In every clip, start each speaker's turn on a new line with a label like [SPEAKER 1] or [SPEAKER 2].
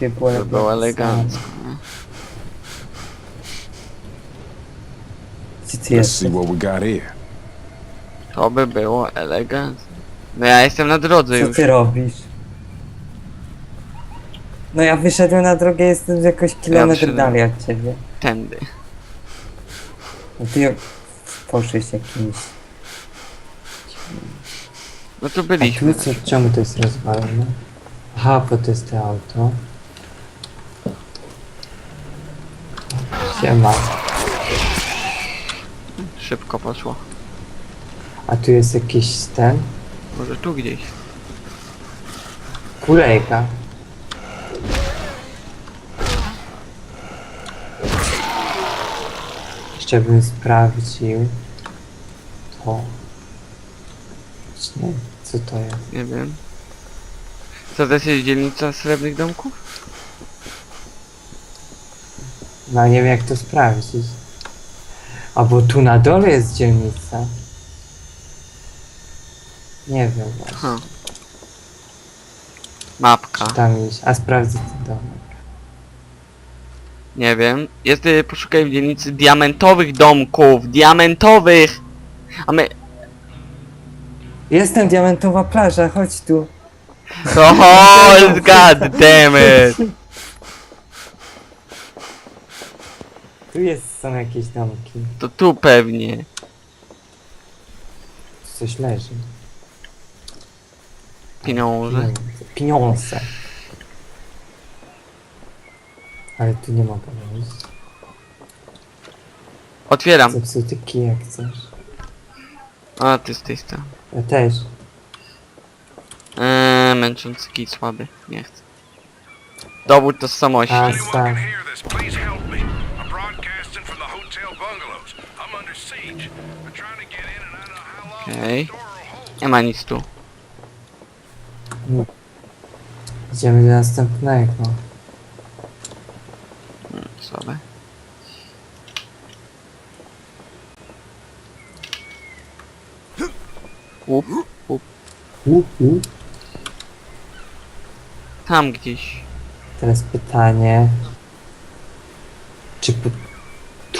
[SPEAKER 1] By było
[SPEAKER 2] To było elegancko.
[SPEAKER 1] Gdzie ty
[SPEAKER 3] Let's
[SPEAKER 1] jesteś?
[SPEAKER 3] see what we got here.
[SPEAKER 2] To by było elegancko. No ja jestem na drodze
[SPEAKER 1] Co
[SPEAKER 2] już.
[SPEAKER 1] ty robisz? No ja wyszedłem na drogę, jestem jakoś kilometr
[SPEAKER 2] wyszedłem.
[SPEAKER 1] dalej od ciebie.
[SPEAKER 2] Tędy.
[SPEAKER 1] No ty poszłeś jakimś...
[SPEAKER 2] No to
[SPEAKER 4] A
[SPEAKER 2] byliśmy.
[SPEAKER 4] tu co, czemu to jest rozwalone? Aha, bo to jest to auto. Siema.
[SPEAKER 2] Szybko poszło.
[SPEAKER 4] A tu jest jakiś ten?
[SPEAKER 2] Może tu gdzieś.
[SPEAKER 4] Kulejka. Jeszcze bym sprawdził to. Nie, co to jest?
[SPEAKER 2] Nie wiem. Co to jest dzielnica srebrnych domków?
[SPEAKER 4] No nie wiem jak to sprawdzić. A bo tu na dole jest dzielnica. Nie wiem właśnie.
[SPEAKER 2] Mapka.
[SPEAKER 4] Czy tam iść? A sprawdzę ten domek.
[SPEAKER 2] Nie wiem. Jest y, poszukaj w dzielnicy diamentowych domków. Diamentowych! A my...
[SPEAKER 1] Jestem diamentowa plaża, chodź tu.
[SPEAKER 2] Oh, god damn it!
[SPEAKER 4] Tu jest, są jakieś domki.
[SPEAKER 2] To tu pewnie.
[SPEAKER 4] Coś leży.
[SPEAKER 2] Pieniądze.
[SPEAKER 4] Pieniądze. Pieniądze. Ale tu nie mogę wejść.
[SPEAKER 2] Otwieram.
[SPEAKER 4] Zepsuty kij jak chcesz.
[SPEAKER 2] A, ty z tej strony.
[SPEAKER 4] Ja też.
[SPEAKER 2] Eee, męczący kij słaby. Nie chcę. Dowód tożsamości.
[SPEAKER 4] A,
[SPEAKER 5] Anyone
[SPEAKER 4] tak.
[SPEAKER 5] can hear this, please help
[SPEAKER 2] Okej. Nie ma nic tu.
[SPEAKER 4] Idziemy do następnego.
[SPEAKER 2] Hmm, Słabe. Up, up.
[SPEAKER 4] Uh, uh.
[SPEAKER 2] Tam gdzieś.
[SPEAKER 4] Teraz pytanie. Czy po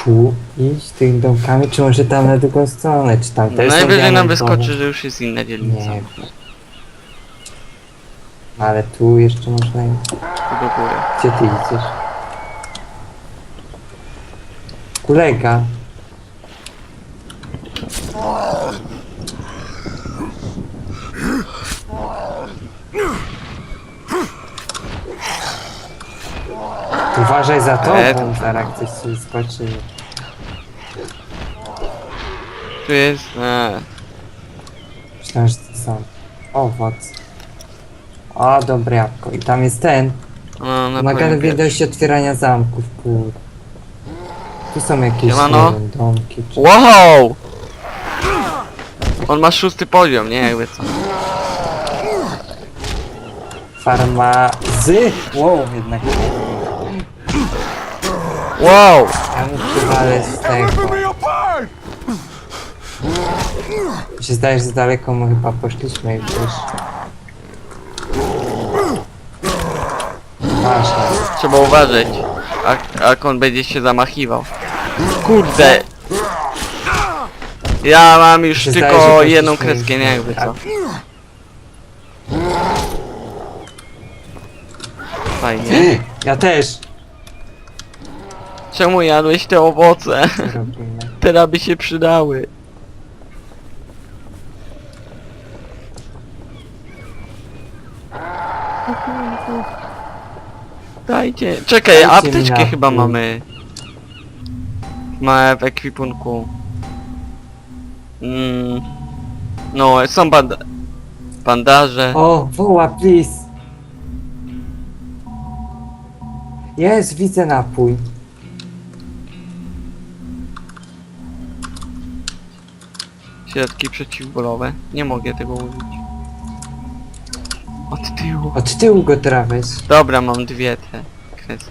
[SPEAKER 4] tu iść tymi domkami, czy może tam na drugą stronę, czy tam też są
[SPEAKER 2] Najwyżej nam
[SPEAKER 4] diamentowe?
[SPEAKER 2] wyskoczy, że już jest inna dzielnica.
[SPEAKER 4] Nie wiem. Ale tu jeszcze można iść.
[SPEAKER 2] Tu do góry.
[SPEAKER 4] Gdzie ty idziesz? Kolega. Uważaj za to,
[SPEAKER 2] E, to-
[SPEAKER 4] zaraz ktoś ci skoczy.
[SPEAKER 2] Tu jest... Eee.
[SPEAKER 4] Myślałem, że to są owoc. O, dobre jabłko. I tam jest ten.
[SPEAKER 2] No, na
[SPEAKER 4] Wymaga
[SPEAKER 2] pewno
[SPEAKER 4] wiadomości otwierania zamków, kur. Tu są jakieś
[SPEAKER 2] Siemano.
[SPEAKER 4] nie wiem, domki. Czy...
[SPEAKER 2] Wow! On ma szósty poziom, nie jakby co.
[SPEAKER 4] Farmazy.
[SPEAKER 1] Wow, jednak.
[SPEAKER 2] Wow!
[SPEAKER 4] Ja mu przywalę z tego. Mi się zdaje, że za daleko mu chyba poszliśmy już. Ważne.
[SPEAKER 2] Trzeba uważać. Jak, jak on będzie się zamachiwał. Kurde! Ja mam już
[SPEAKER 4] że
[SPEAKER 2] tylko
[SPEAKER 4] poszliśmy
[SPEAKER 2] jedną kreskę, nie jakby co.
[SPEAKER 4] tak.
[SPEAKER 2] Fajnie.
[SPEAKER 4] Ja też.
[SPEAKER 2] Czemu jadłeś te owoce?
[SPEAKER 4] Robimy?
[SPEAKER 2] Teraz by się przydały. Dajcie. Czekaj,
[SPEAKER 4] Dajcie mi
[SPEAKER 2] apteczkę chyba mamy. Mamy w ekwipunku. Mm. No, są banda bandaże.
[SPEAKER 4] O, woła, please. Jest, widzę napój.
[SPEAKER 2] Środki przeciwbólowe. Nie mogę tego użyć. Od tyłu.
[SPEAKER 4] Od tyłu go traweć.
[SPEAKER 2] Dobra, mam dwie te kreski.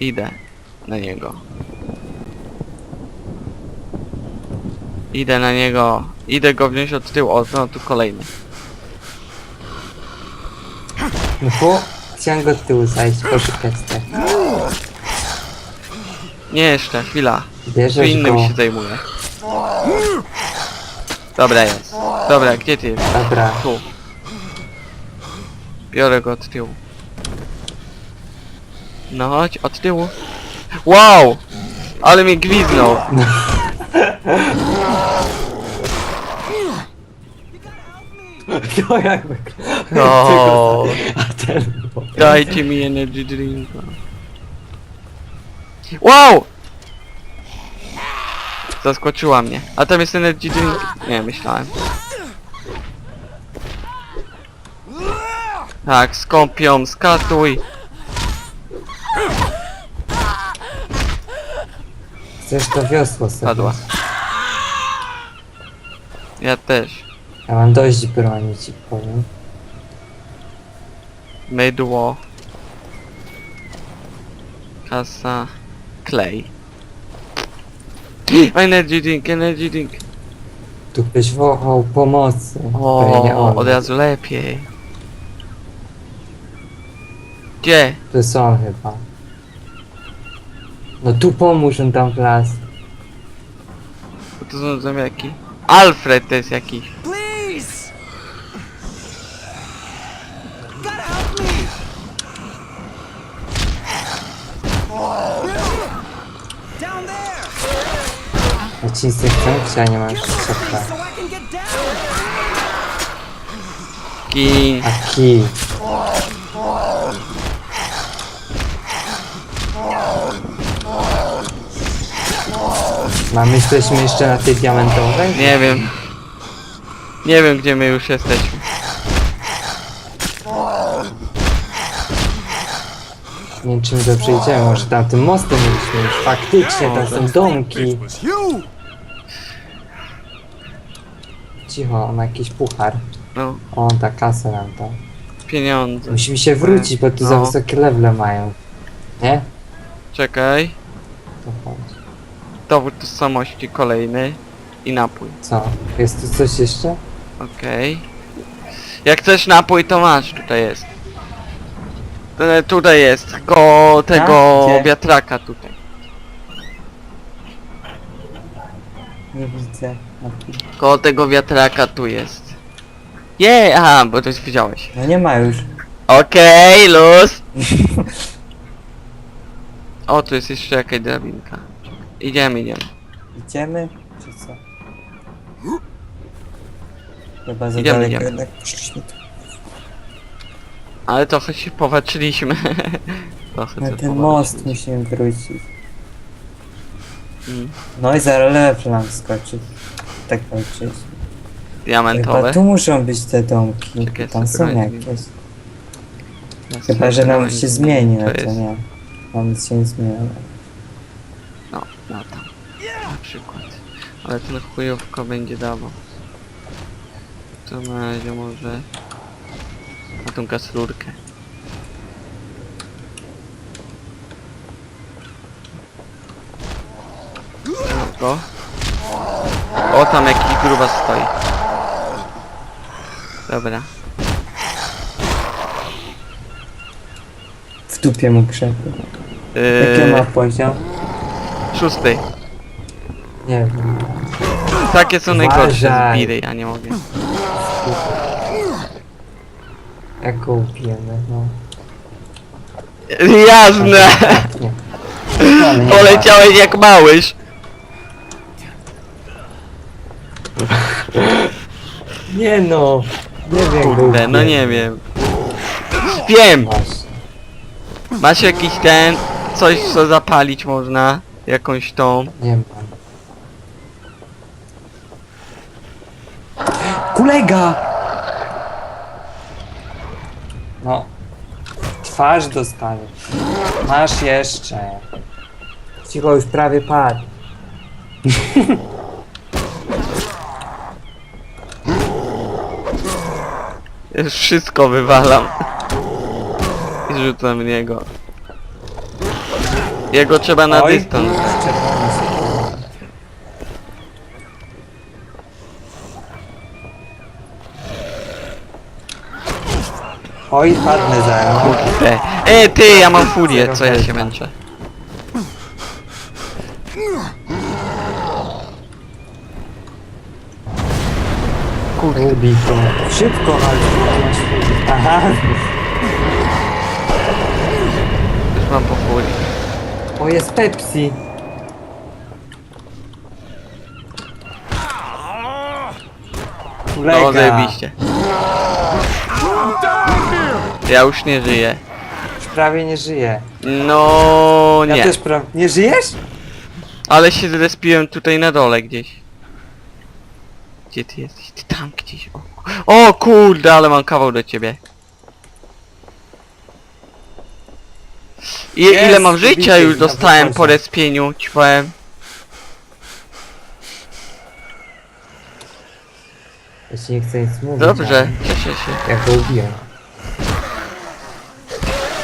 [SPEAKER 2] Idę na niego. Idę na niego. Idę go wziąć od tyłu. O, no tu kolejny.
[SPEAKER 4] No bo chciałem go od tyłu zajść, poszukać tak.
[SPEAKER 2] Nie jeszcze, chwila.
[SPEAKER 4] Bierzesz
[SPEAKER 2] innym
[SPEAKER 4] go.
[SPEAKER 2] się zajmuje. Dobra jest. Dobra, gdzie ty jesteś?
[SPEAKER 4] Dobra.
[SPEAKER 2] Tu. Biorę go od tyłu. No chodź, od tyłu. Wow! Ale mnie gwiznął.
[SPEAKER 4] No jakby...
[SPEAKER 2] O,
[SPEAKER 4] A ten...
[SPEAKER 2] dajcie mi energy drinka. Wow! Zaskoczyła mnie. A tam jest energy drink. Nie, myślałem. Tak, skąpią, skatuj.
[SPEAKER 4] Chcesz to wiosło sobie?
[SPEAKER 2] Padła. Ja też.
[SPEAKER 4] Ja mam dość broni, ci powiem.
[SPEAKER 2] Mydło. Kasa. Klej. Energy drink, energy drink.
[SPEAKER 4] Tu ktoś wołał pomocy. To nie
[SPEAKER 2] O,
[SPEAKER 4] on.
[SPEAKER 2] od razu lepiej. Gdzie?
[SPEAKER 4] To jest on chyba. No tu pomóż, on tam w las.
[SPEAKER 2] To są zombiaki. Alfred to jest jakiś.
[SPEAKER 3] Please! Gotta help me! Down there!
[SPEAKER 4] Ja ci nic nie chcę, czy ja nie mam jeszcze
[SPEAKER 3] So
[SPEAKER 4] szafka.
[SPEAKER 3] I can get down!
[SPEAKER 2] Kin.
[SPEAKER 4] A kij. Mamy jesteśmy jeszcze na tej diamentowej?
[SPEAKER 2] Nie wiem. Nie wiem gdzie my już jesteśmy.
[SPEAKER 4] Nie wiem czy my dobrze idziemy, może tam tym mostem mieliśmy już. Faktycznie, tam są domki. Cicho, on ma jakiś puchar.
[SPEAKER 2] No,
[SPEAKER 4] O, ta kasa nam to.
[SPEAKER 2] pieniądze.
[SPEAKER 4] Musimy się wrócić, bo tu za
[SPEAKER 2] No.
[SPEAKER 4] wysokie levele mają. Nie?
[SPEAKER 2] Czekaj.
[SPEAKER 4] To chodź.
[SPEAKER 2] Dowód tożsamości kolejny. I napój.
[SPEAKER 4] Co? Jest tu coś jeszcze?
[SPEAKER 2] Okej. Jak chcesz napój, to masz, tutaj jest. E, tutaj jest, koło tego
[SPEAKER 1] Gdzie?
[SPEAKER 2] wiatraka tutaj.
[SPEAKER 1] Nie widzę. Okej.
[SPEAKER 2] Koło tego wiatraka tu jest. Je, aha, bo to już widziałeś.
[SPEAKER 1] No nie ma już.
[SPEAKER 2] Okej, luz. O, tu jest jeszcze jakaś drabinka. Idziemy, idziemy.
[SPEAKER 1] Idziemy? Czy co? Chyba za
[SPEAKER 2] Idziemy,
[SPEAKER 1] daleko
[SPEAKER 2] idziemy.
[SPEAKER 1] jednak poszliśmy tu.
[SPEAKER 2] Ale trochę się powaczyliśmy. trochę
[SPEAKER 1] Na ten most musimy wrócić.
[SPEAKER 2] Mm.
[SPEAKER 1] No i zaraz level nam skoczy. Tak walczyć. Chyba
[SPEAKER 2] Diamentowe.
[SPEAKER 1] tu muszą być te domki.
[SPEAKER 2] Czekaj,
[SPEAKER 1] Tam są jakieś. Chyba, że nam się zmieni, no
[SPEAKER 2] To
[SPEAKER 1] nie. Nam nic się nie zmieni.
[SPEAKER 2] No, no tam. Na przykład. Ale ten chujówko będzie dawał. To na razie może... Na tą kaslurkę. Go. O, tam jakiś gruba stoi. Dobra.
[SPEAKER 1] W dupie mu krzepy. Jaki ma
[SPEAKER 2] Yy,
[SPEAKER 1] poziom?
[SPEAKER 2] szósty.
[SPEAKER 4] Nie wiem.
[SPEAKER 2] Takie są najgorsze
[SPEAKER 4] Uważaj.
[SPEAKER 2] zbiry, ja nie mogę.
[SPEAKER 4] Jak go ubijemy, no.
[SPEAKER 2] Jasne!
[SPEAKER 4] Nie. Ale nie
[SPEAKER 2] Poleciałeś jak małyż.
[SPEAKER 4] Nie no! Nie wiem, jak go
[SPEAKER 2] Kurde, no
[SPEAKER 4] ubijemy.
[SPEAKER 2] nie wiem. Wiem!
[SPEAKER 4] Właśnie.
[SPEAKER 2] Masz jakiś ten, coś co zapalić można? Jakąś tą.
[SPEAKER 4] Nie mam. Kolega! No. Twarz dostaniesz. Masz jeszcze. Cicho, już prawie padł.
[SPEAKER 2] Już wszystko wywalam. I rzucam w niego. Jego trzeba na
[SPEAKER 4] Oj,
[SPEAKER 2] dystans.
[SPEAKER 4] Oj, padnę zaraz.
[SPEAKER 2] Kurde. Ej, ty, ja mam furię, co ja się męczę. Kurde.
[SPEAKER 4] Ubij to. Szybko walcz. Aha.
[SPEAKER 2] Już mam po furii.
[SPEAKER 4] O, jest Pepsi.
[SPEAKER 2] No,
[SPEAKER 4] Kolega.
[SPEAKER 2] zajebiście. Ja już nie żyję.
[SPEAKER 4] Już prawie nie żyje.
[SPEAKER 2] No
[SPEAKER 4] Ja
[SPEAKER 2] nie.
[SPEAKER 4] też prawie... Nie żyjesz?
[SPEAKER 2] Ale się zrespiłem tutaj na dole gdzieś. Gdzie ty jesteś? Ty tam gdzieś. O, o kurde, ale mam kawał do ciebie. I,
[SPEAKER 4] Jest,
[SPEAKER 2] ile mam życia już dostałem po respieniu, ci powiem.
[SPEAKER 4] Ja ci nie chcę nic mówić.
[SPEAKER 2] Dobrze, cieszę się.
[SPEAKER 4] ale Ja go ubiłem.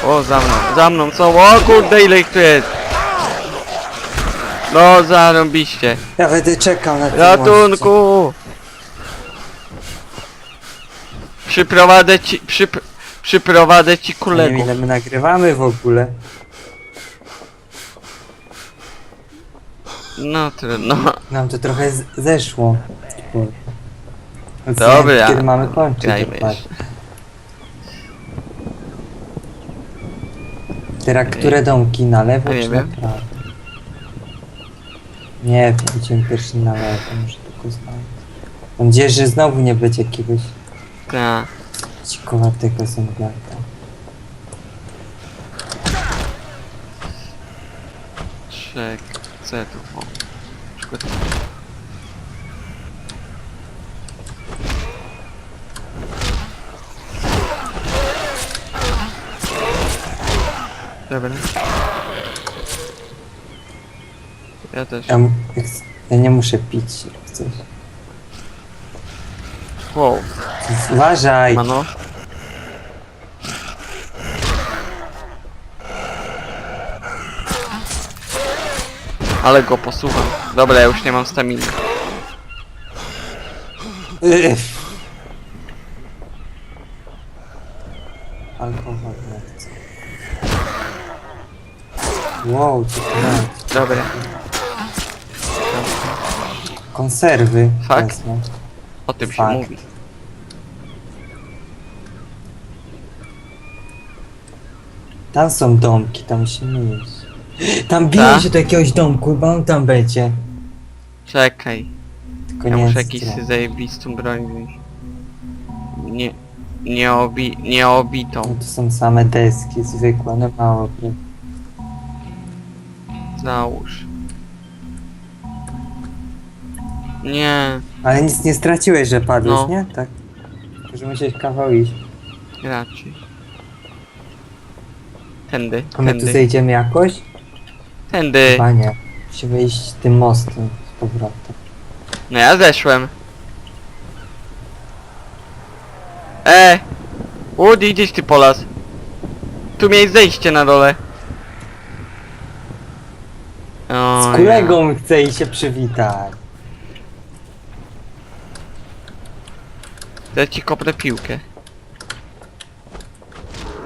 [SPEAKER 2] O, za mną, za mną są. O kurde, ile ich tu jest. No, zarąbiście.
[SPEAKER 4] Ja będę czekał na tym moście.
[SPEAKER 2] Ratunku! Przyprowadzę ci, przyp, przyprowadzę ci
[SPEAKER 4] Nie wiem
[SPEAKER 2] kolegów.
[SPEAKER 4] ile my nagrywamy w ogóle.
[SPEAKER 2] No trudno.
[SPEAKER 4] Nam to trochę z- zeszło. Kurwa. Więc nie
[SPEAKER 2] Dobra.
[SPEAKER 4] Kiedy mamy kończyć
[SPEAKER 2] Grajmy
[SPEAKER 4] dokładnie. Teraz które domki? Na lewo
[SPEAKER 2] Ja nie
[SPEAKER 4] czy
[SPEAKER 2] wiem.
[SPEAKER 4] na prawo? Nie wiem, idziemy pierwszy na lewo, muszę tylko znaleźć. Mam nadzieję, że znowu nie będzie jakiegoś
[SPEAKER 2] Ta.
[SPEAKER 4] dzikowatego zębiaka.
[SPEAKER 2] Trzek. C tu. O. Przykład. Dobra. Ja też.
[SPEAKER 4] Ja, m- jak s- ja nie muszę pić coś.
[SPEAKER 2] Wow.
[SPEAKER 4] Uważaj!
[SPEAKER 2] Mano. Ale go posuwam. Dobra, ja już nie mam staminy.
[SPEAKER 4] Alkohol nie chcę. Wow, co to jest?
[SPEAKER 2] Dobra.
[SPEAKER 4] Konserwy.
[SPEAKER 2] Fuck.
[SPEAKER 4] wezmę.
[SPEAKER 2] O tym się mówi.
[SPEAKER 4] Tam są domki, tam musimy iść. Tam biją
[SPEAKER 2] Ta?
[SPEAKER 4] się do jakiegoś domku, bo on tam będzie.
[SPEAKER 2] Czekaj.
[SPEAKER 4] Tylko
[SPEAKER 2] Ja
[SPEAKER 4] nie
[SPEAKER 2] muszę
[SPEAKER 4] jest
[SPEAKER 2] jakiś
[SPEAKER 4] tyle.
[SPEAKER 2] zajebistą broń. Nie... Nie obi... Nie obitą.
[SPEAKER 4] No to są same deski zwykłe, no mało. nie?
[SPEAKER 2] Załóż. Nie.
[SPEAKER 4] Ale nic nie straciłeś, że padłeś,
[SPEAKER 2] No.
[SPEAKER 4] nie? Tak. Że musiałeś kawał iść.
[SPEAKER 2] Raczej. Tędy.
[SPEAKER 4] A my tu
[SPEAKER 2] Tędy.
[SPEAKER 4] zejdziemy jakoś?
[SPEAKER 2] Tędy.
[SPEAKER 4] Chyba nie. Musimy iść tym mostem z powrotem.
[SPEAKER 2] No ja zeszłem. E! Woody, idziesz ty po las. Tu miałeś zejście na dole. O,
[SPEAKER 4] Z kolegą chcę i się przywitać.
[SPEAKER 2] Ja ci kopnę piłkę.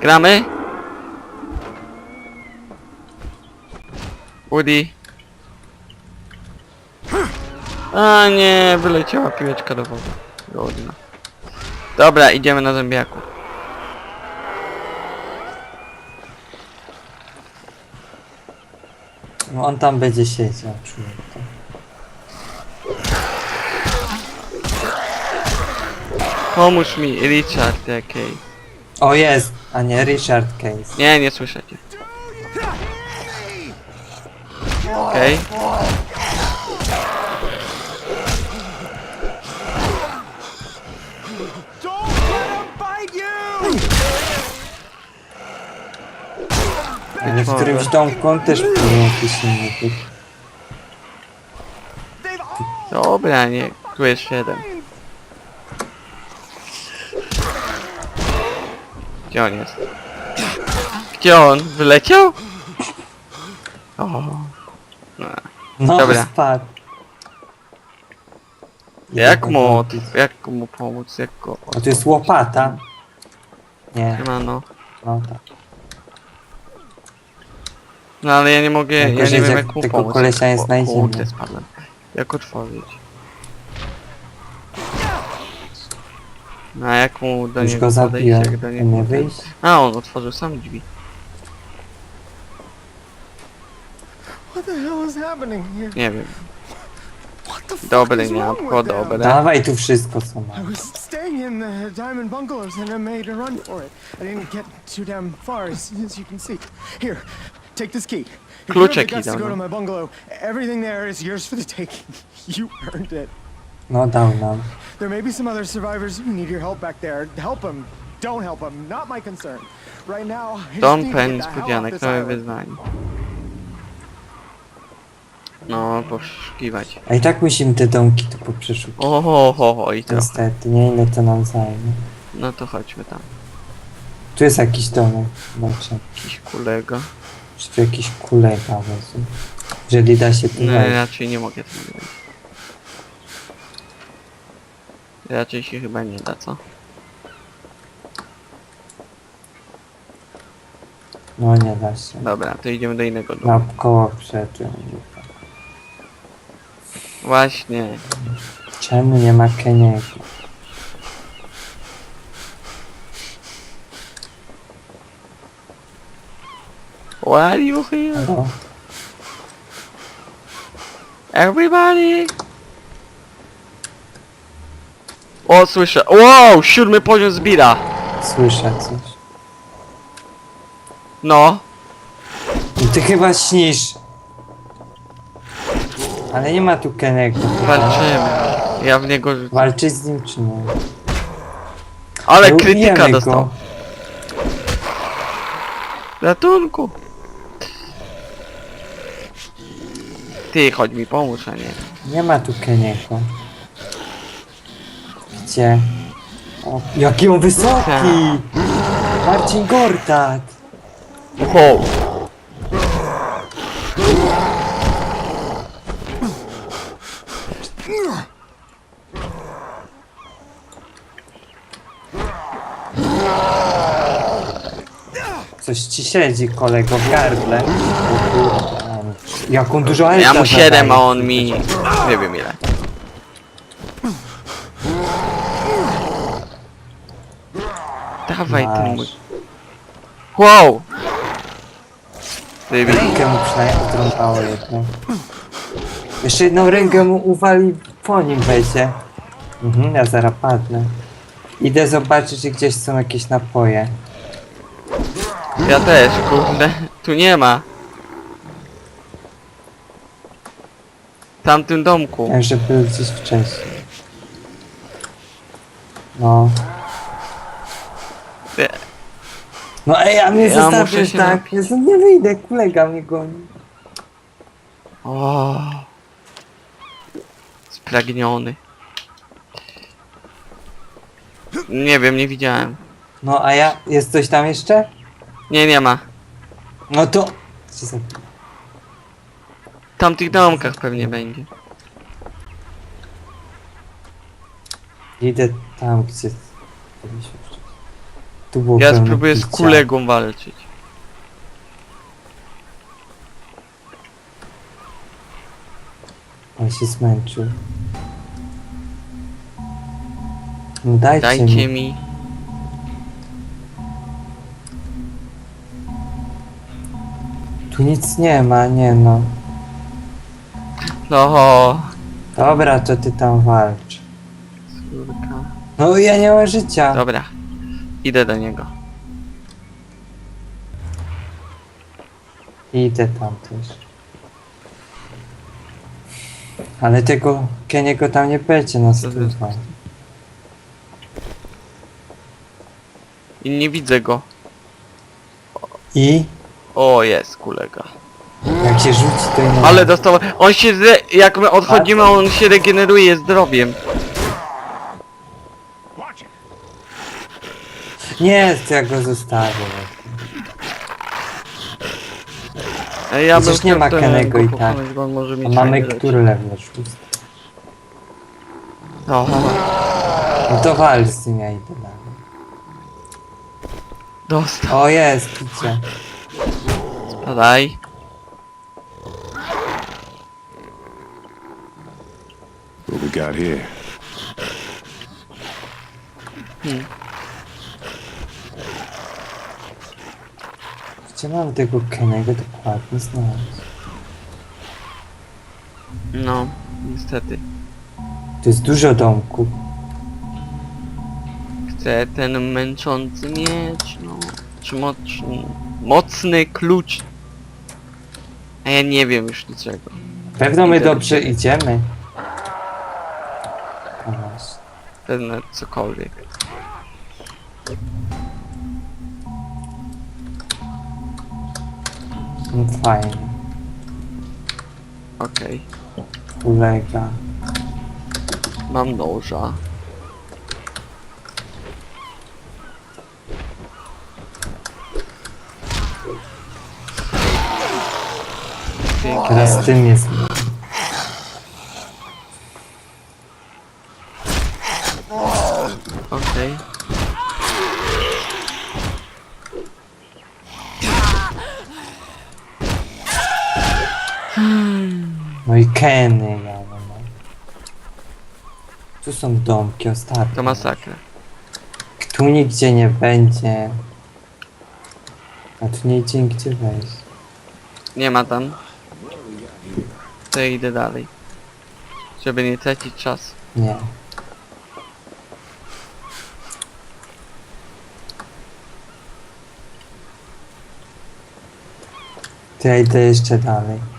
[SPEAKER 2] Gramy? Woody. A nie, wyleciała piłeczka do wody. Godna. Dobra, idziemy na zębiaku.
[SPEAKER 4] No on tam będzie siedział, czuję to.
[SPEAKER 2] Pomóż mi, Richard, jakiej.
[SPEAKER 4] O jest! A nie, Richard Case.
[SPEAKER 2] Nie, nie słyszę cię. Okej.
[SPEAKER 3] Don't
[SPEAKER 4] w którymś domku on też inny być.
[SPEAKER 2] Dobra, nie. Tu jest 7. Gdzie on jest? Gdzie on? Wyleciał? O. No.
[SPEAKER 4] No,
[SPEAKER 2] Dobra.
[SPEAKER 4] spadł.
[SPEAKER 2] Jak mu,
[SPEAKER 4] go
[SPEAKER 2] jak mu pomóc, jak go...
[SPEAKER 4] A tu jest łopata. Nie,
[SPEAKER 2] Siemano.
[SPEAKER 4] no tak.
[SPEAKER 2] No ale ja nie mogę, ja nie wiem
[SPEAKER 4] jak
[SPEAKER 2] jak mu
[SPEAKER 4] tego
[SPEAKER 2] pomóc.
[SPEAKER 4] kolesia nie
[SPEAKER 2] O,
[SPEAKER 4] znajdziemy.
[SPEAKER 2] Kurde, spadłem. Jak otworzyć? No a jak mu do
[SPEAKER 4] Już
[SPEAKER 2] niego
[SPEAKER 4] go
[SPEAKER 2] podejść,
[SPEAKER 4] zabiłem.
[SPEAKER 2] jak do
[SPEAKER 4] Nie
[SPEAKER 2] niego...
[SPEAKER 4] wyjść?
[SPEAKER 2] A, on otworzył sam drzwi.
[SPEAKER 3] What the hell is happening here?
[SPEAKER 2] Nie wiem.
[SPEAKER 3] What the fuck
[SPEAKER 2] Dobre,
[SPEAKER 3] is
[SPEAKER 2] nie,
[SPEAKER 3] wrong
[SPEAKER 2] apko,
[SPEAKER 3] with them?
[SPEAKER 2] dobre.
[SPEAKER 4] Dawaj tu wszystko co
[SPEAKER 3] I
[SPEAKER 4] ma.
[SPEAKER 3] was staying in the Diamond Bungalows and I made a run for it. I didn't get too damn far, as, as you can see. Here, take this key. If you have
[SPEAKER 2] Klucze
[SPEAKER 3] the guts to
[SPEAKER 2] key
[SPEAKER 3] go
[SPEAKER 2] dał
[SPEAKER 3] to
[SPEAKER 2] nam.
[SPEAKER 3] my bungalow, everything there is yours for the taking. You earned it.
[SPEAKER 4] No dał nam.
[SPEAKER 3] There may be some other survivors who need your help back there. Help them. Don't help them. Not my concern. Right now, I just
[SPEAKER 2] Don
[SPEAKER 3] need to
[SPEAKER 2] Pen,
[SPEAKER 3] get the hell off
[SPEAKER 2] niespodzianek,
[SPEAKER 3] this
[SPEAKER 2] nowe
[SPEAKER 3] island.
[SPEAKER 2] wyznanie. No, poszukiwać.
[SPEAKER 4] A i tak musimy te domki tu poprzeszukać.
[SPEAKER 2] Oho, ho, ho, i to.
[SPEAKER 4] Niestety, nie ile to nam zajmie.
[SPEAKER 2] No to chodźmy tam.
[SPEAKER 4] Tu jest jakiś domek.
[SPEAKER 2] Jakiś kolega.
[SPEAKER 4] Czy tu jakiś kulega wezmę. Jeżeli da się tu
[SPEAKER 2] No
[SPEAKER 4] wejść.
[SPEAKER 2] raczej nie mogę tam wejść. Raczej się chyba nie da, co?
[SPEAKER 4] No nie da się.
[SPEAKER 2] Dobra, to idziemy do innego domu.
[SPEAKER 4] Na koło przeczył.
[SPEAKER 2] Właśnie.
[SPEAKER 4] Czemu nie ma Keniego?
[SPEAKER 2] Why are you here?
[SPEAKER 4] No,
[SPEAKER 2] Everybody! O, słyszę. Wow, siódmy poziom zbira.
[SPEAKER 4] słyszę coś.
[SPEAKER 2] No.
[SPEAKER 4] No ty chyba śnisz. Ale nie ma tu Keniego.
[SPEAKER 2] Walczymy. Ja w niego.
[SPEAKER 4] Walczyć z nim czy nie?
[SPEAKER 2] Ale
[SPEAKER 4] No,
[SPEAKER 2] krytyka
[SPEAKER 4] ubijemy
[SPEAKER 2] dostał.
[SPEAKER 4] go.
[SPEAKER 2] Ratunku. Ty, chodź mi pomóż, a nie.
[SPEAKER 4] Nie ma tu Keniego. Gdzie? O, jaki on wysoki! Marcin Gortat!
[SPEAKER 2] Wow.
[SPEAKER 4] Coś ci siedzi kolego w gardle. O kurde, Jaką dużo
[SPEAKER 2] Ja mu 7,
[SPEAKER 4] zadaje.
[SPEAKER 2] a on mi... Nie wiem ile. Dawaj ten mój... Wow! Ty,
[SPEAKER 4] Rękę mu przynajmniej odrąbało jedną. Jeszcze jedną rękę mu uwali, po nim będzie. Mhm, ja zaraz padnę. Idę zobaczyć, czy gdzieś są jakieś napoje.
[SPEAKER 2] ja też, kurde. Tu nie ma. Tamtym domku.
[SPEAKER 4] Jak że był gdzieś wcześniej. No.
[SPEAKER 2] Nie.
[SPEAKER 4] No ej, a mnie
[SPEAKER 2] Ja muszę
[SPEAKER 4] zostawisz
[SPEAKER 2] się
[SPEAKER 4] tak?
[SPEAKER 2] napić.
[SPEAKER 4] Jezu, nie wyjdę, kolega mnie goni.
[SPEAKER 2] O. Spragniony. Nie wiem, nie widziałem.
[SPEAKER 4] No a ja, jest coś tam jeszcze?
[SPEAKER 2] Nie, nie ma.
[SPEAKER 4] No to...
[SPEAKER 2] W tamtych domkach pewnie będzie.
[SPEAKER 4] Idę tam, gdzie... Tu było
[SPEAKER 2] Ja
[SPEAKER 4] pełno
[SPEAKER 2] spróbuję z
[SPEAKER 4] picia.
[SPEAKER 2] kolegą walczyć.
[SPEAKER 4] On się zmęczył. No dajcie,
[SPEAKER 2] Dajcie
[SPEAKER 4] mi.
[SPEAKER 2] mi.
[SPEAKER 4] Tu nic nie ma, nie no.
[SPEAKER 2] No,
[SPEAKER 4] Dobra, to ty tam walcz.
[SPEAKER 2] córka.
[SPEAKER 4] No ja nie mam życia.
[SPEAKER 2] Dobra. Idę do niego.
[SPEAKER 4] Idę tam też. Ale tego Keniego tam nie będzie na stówę.
[SPEAKER 2] I nie widzę go.
[SPEAKER 4] I
[SPEAKER 2] O, jest kolega.
[SPEAKER 4] Jak się rzuci, to nie.
[SPEAKER 2] Ale dostał... On się... Zre... Jak my odchodzimy, on się regeneruje zdrowiem.
[SPEAKER 4] Nie, to ja go zostawię.
[SPEAKER 2] A ja
[SPEAKER 4] Przecież nie ma
[SPEAKER 2] chciał
[SPEAKER 4] Kenego
[SPEAKER 2] go
[SPEAKER 4] i tak.
[SPEAKER 2] pokonać, bo on może
[SPEAKER 4] A
[SPEAKER 2] mieć
[SPEAKER 4] mamy
[SPEAKER 2] fajne rzeczy.
[SPEAKER 4] który level? Szósty.
[SPEAKER 2] O,
[SPEAKER 4] No to walcz z tym, ja idę dalej.
[SPEAKER 2] Dostał.
[SPEAKER 4] O jest, widzicie.
[SPEAKER 2] Spadaj.
[SPEAKER 5] What we got here?
[SPEAKER 4] Gdzie mam tego Kenego dokładnie znaleźć?
[SPEAKER 2] No, niestety.
[SPEAKER 4] To jest dużo domków.
[SPEAKER 2] Chcę ten męczący miecz, no. Czy mocny, mocny klucz. A ja nie wiem już niczego.
[SPEAKER 4] Pewno my
[SPEAKER 2] Idę do
[SPEAKER 4] dobrze idziemy. O
[SPEAKER 2] Pewne cokolwiek.
[SPEAKER 4] No fajnie.
[SPEAKER 2] Okej.
[SPEAKER 4] Ulega.
[SPEAKER 2] Mam noża. Pięknie.
[SPEAKER 4] Teraz tym jest.
[SPEAKER 2] Okej.
[SPEAKER 4] No i Kenny, ja no. no. Tu są domki ostatnie.
[SPEAKER 2] To masakra.
[SPEAKER 4] Tu nigdzie nie będzie. A tu nie idzie nigdzie wejść.
[SPEAKER 2] Nie ma tam. To ja idę dalej. Żeby nie tracić czasu.
[SPEAKER 4] Nie. To ja idę jeszcze dalej.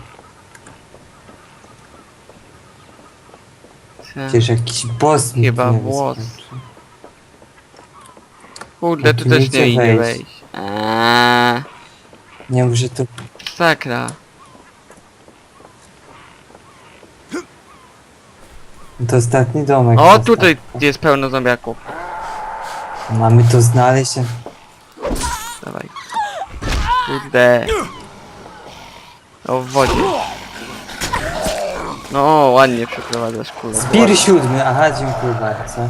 [SPEAKER 4] Przecież jakiś boss mi
[SPEAKER 2] Chyba
[SPEAKER 4] nie
[SPEAKER 2] włos.
[SPEAKER 4] wyskoczy.
[SPEAKER 2] Kurde,
[SPEAKER 4] tu nie
[SPEAKER 2] też
[SPEAKER 4] idzie
[SPEAKER 2] nie idzie
[SPEAKER 4] wejść.
[SPEAKER 2] wejść. Eee,
[SPEAKER 4] Nie mów, że to...
[SPEAKER 2] sakra.
[SPEAKER 4] To ostatni domek.
[SPEAKER 2] O,
[SPEAKER 4] został.
[SPEAKER 2] tutaj jest pełno zombiaków.
[SPEAKER 4] Mamy to znaleźć. a-
[SPEAKER 2] Dawaj. Kurde. O, w wodzie. No, ładnie przeprowadzasz kulę.
[SPEAKER 4] Zbir siódmy, aha, dziękuję bardzo.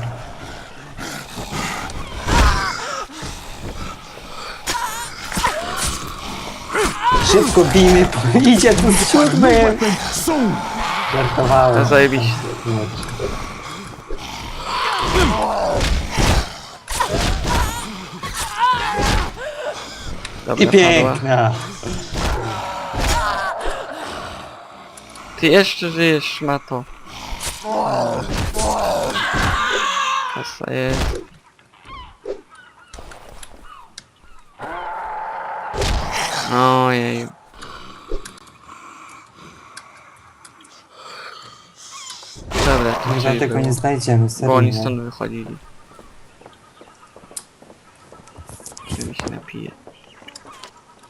[SPEAKER 4] Szybko bijmy, bo idzie tu z siódmym! Żartowałem.
[SPEAKER 2] To zajebiście. Dobra,
[SPEAKER 4] I
[SPEAKER 2] padła.
[SPEAKER 4] piękna!
[SPEAKER 2] Ty jeszcze żyjesz, szmato. Kasa jest. Ojej. Dobra, to gdzieś
[SPEAKER 4] dlatego
[SPEAKER 2] było.
[SPEAKER 4] nie znajdziemy,
[SPEAKER 2] Bo
[SPEAKER 4] serio.
[SPEAKER 2] oni
[SPEAKER 4] nie.
[SPEAKER 2] stąd wychodzili. Czy mi się napije.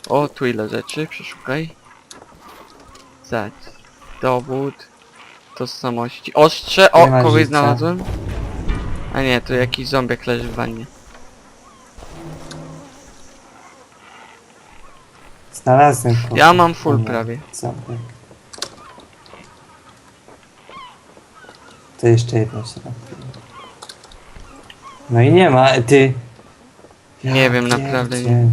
[SPEAKER 2] O, tu ile rzeczy, przeszukaj. Zać. Dowód. Tożsamości. Ostrze! O,
[SPEAKER 4] Nie ma
[SPEAKER 2] kogoś
[SPEAKER 4] życia.
[SPEAKER 2] znalazłem. A nie, tu jakiś zombiak leży w wannie.
[SPEAKER 4] Znalazłem.
[SPEAKER 2] Ja mam full prawie.
[SPEAKER 4] Zobacz. To jeszcze jedno się. No i nie ma, ty...
[SPEAKER 2] Nie wiem, naprawdę nie.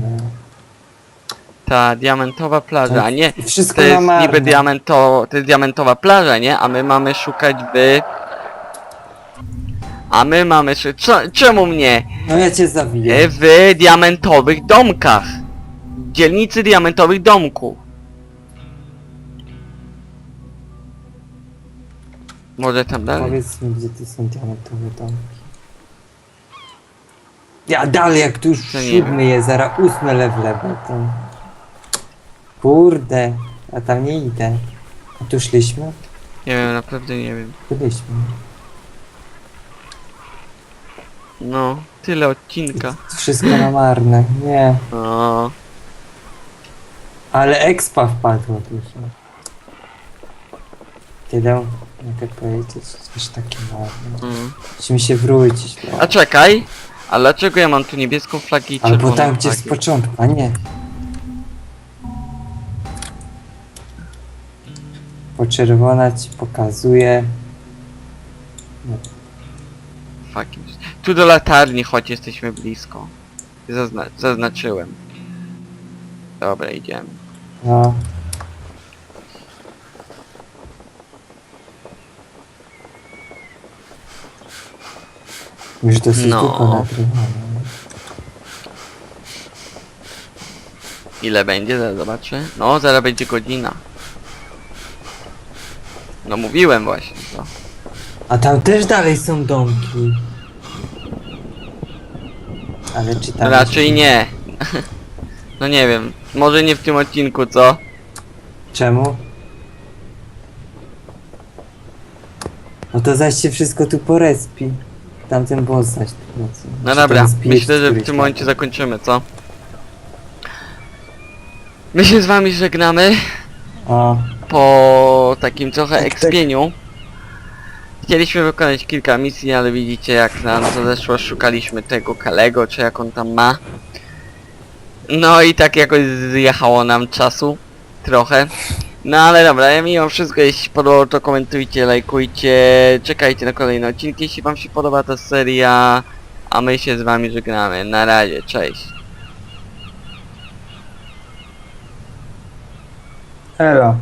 [SPEAKER 2] Ta diamentowa plaża, a nie.
[SPEAKER 4] Wszystko
[SPEAKER 2] To
[SPEAKER 4] na
[SPEAKER 2] jest
[SPEAKER 4] marne.
[SPEAKER 2] niby diamento, to jest diamentowa plaża, nie? A my mamy szukać w... A my mamy... szy- Co, czemu mnie?
[SPEAKER 4] No ja cię zawiję.
[SPEAKER 2] E, W diamentowych domkach. Dzielnicy diamentowych domków. Może tam dalej?
[SPEAKER 4] Powiedz mi, gdzie tu są diamentowe domki. Ja dalej, jak tu już
[SPEAKER 2] To nie
[SPEAKER 4] siódmy jest, zaraz ósme level to... Kurde, ja tam nie idę. A tu szliśmy?
[SPEAKER 2] Nie wiem, naprawdę nie wiem.
[SPEAKER 4] Byliśmy.
[SPEAKER 2] No, tyle odcinka.
[SPEAKER 4] Wszystko na marne, nie.
[SPEAKER 2] O,
[SPEAKER 4] Ale expa wpadło dużo. Tyle, mogę powiedzieć, coś takie marne.
[SPEAKER 2] mm.
[SPEAKER 4] Musimy się wrócić. no.
[SPEAKER 2] A czekaj, a dlaczego ja mam tu niebieską flagę i
[SPEAKER 4] Albo
[SPEAKER 2] czerwoną
[SPEAKER 4] tam, gdzie z
[SPEAKER 2] flagę?
[SPEAKER 4] początku, a nie. Bo czerwona ci pokazuje.
[SPEAKER 2] Fucking. Tu do latarni, choć jesteśmy blisko. Zazna zaznaczyłem. Dobra, idziemy.
[SPEAKER 4] No. Już dosyć
[SPEAKER 2] No.
[SPEAKER 4] długo nagrywamy.
[SPEAKER 2] Ile będzie? Zaraz zobaczę. No, zaraz będzie godzina. No mówiłem właśnie to.
[SPEAKER 4] A tam też dalej są domki. Ale czy tam...
[SPEAKER 2] Raczej nie. no nie wiem. Może nie w tym odcinku, co?
[SPEAKER 4] Czemu? No to zaś się wszystko tu porespi. Tamten boss zaś tu no?
[SPEAKER 2] No
[SPEAKER 4] Czy
[SPEAKER 2] dobra,
[SPEAKER 4] ten spirit,
[SPEAKER 2] myślę, że w
[SPEAKER 4] któryś
[SPEAKER 2] tym
[SPEAKER 4] tam-
[SPEAKER 2] momencie zakończymy, co? My się z wami żegnamy
[SPEAKER 4] O,
[SPEAKER 2] po takim trochę
[SPEAKER 1] Tak, tak.
[SPEAKER 2] ekspieniu. Chcieliśmy wykonać kilka misji, ale widzicie jak nam to zeszło, szukaliśmy tego Kalego, czy jak on tam ma. No i tak jakoś zjechało nam czasu. Trochę. No ale dobra, ja mimo wszystko, jeśli się podobało, to komentujcie, lajkujcie, czekajcie na kolejne odcinki, jeśli wam się podoba ta seria, a my się z wami żegnamy. Na razie, cześć.
[SPEAKER 1] Elo.